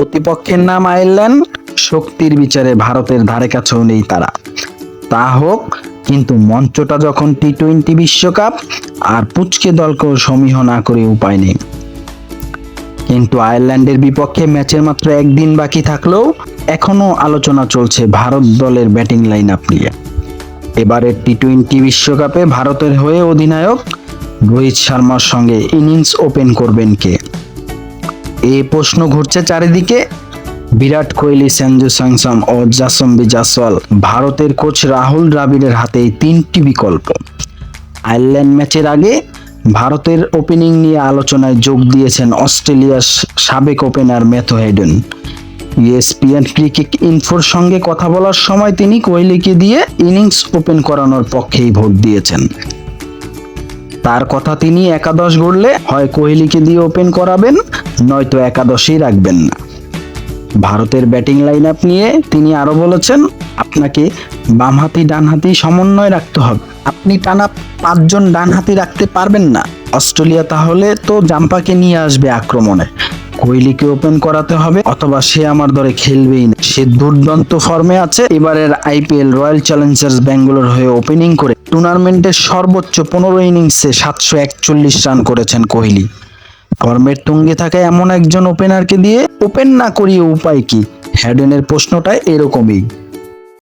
প্রতিপক্ষের নাম আয়ারল্যান্ড শক্তির বিচারে ভারতের ধারে কাছেও নেই তারা। তা হোক, কিন্তু মঞ্চটা যখন টি টোয়েন্টি বিশ্বকাপ, আর পুচকে দলকেও সমীহ না করে উপায় নেই। কিন্তু আয়ারল্যান্ডের বিপক্ষে ম্যাচের মাত্র একদিন বাকি থাকলেও এখনও আলোচনা চলছে ভারত দলের ব্যাটিং লাইন আপ নিয়ে। এবারের টি টোয়েন্টি বিশ্বকাপে ভারতের হয়ে অধিনায়ক রোহিত শর্মার সঙ্গে ইনিংস ওপেন করবেন কে? এই প্রশ্ন ঘুরছে চারিদিকে। বিরাট কোহলি, সঞ্জু স্যামসন ও জাসম্বি জাসওয়াল ভারতের কোচ রাহুল দ্রাবিড়ের হাতে তিনটি বিকল্প। আয়ারল্যান্ড ম্যাচের আগে ভারতের ওপেনিং নিয়ে আলোচনায় যোগ দিয়েছেন অস্ট্রেলিয়ার সাবেক opener Matthew Hayden. ESPN cricket ইনফোর সঙ্গে কথা বলার সময় তিনি কোহলিকে দিয়ে ইনিংস ওপেন করানোর পক্ষেই ভোট দিয়েছেন। তার কথা তিনি একাদশ গড়লে হয় কোহলিকে দিয়ে ওপেন করাবেন, নয়তো একাদশেই রাখবেন। না ভারতের ব্যাটিং লাইন আপ নিয়ে তিনি আরও বলেছেন, আপনাকে বামহাতি ডানহাতি সমন্বয় রাখতে হবে। আপনি টানা পাঁচজন ডানহাতি রাখতে পারবেন না। অস্ট্রেলিয়া তাহলে তো জাম্পাকে নিয়ে আসবে আক্রমণে। কোহলিকে ওপেন করাতে হবে, অথবা সে আমার দরে খেলবেই না। সে দুর্দান্ত ফর্মে আছে, এবারের আইপিএল রয়্যাল চ্যালেঞ্জার্স ব্যাঙ্গালোর হয়ে ওপেনিং করে টুর্নামেন্টের সর্বোচ্চ পনেরো ইনিংসে সাতশো একচল্লিশ রান করেছেন কোহলি ফর্মের তুঙ্গে থাকা এমন একজন ওপেনারকে দিয়ে ওপেন না করিয়ে উপায় কি? হ্যাডেনের প্রশ্নটা এরকমই।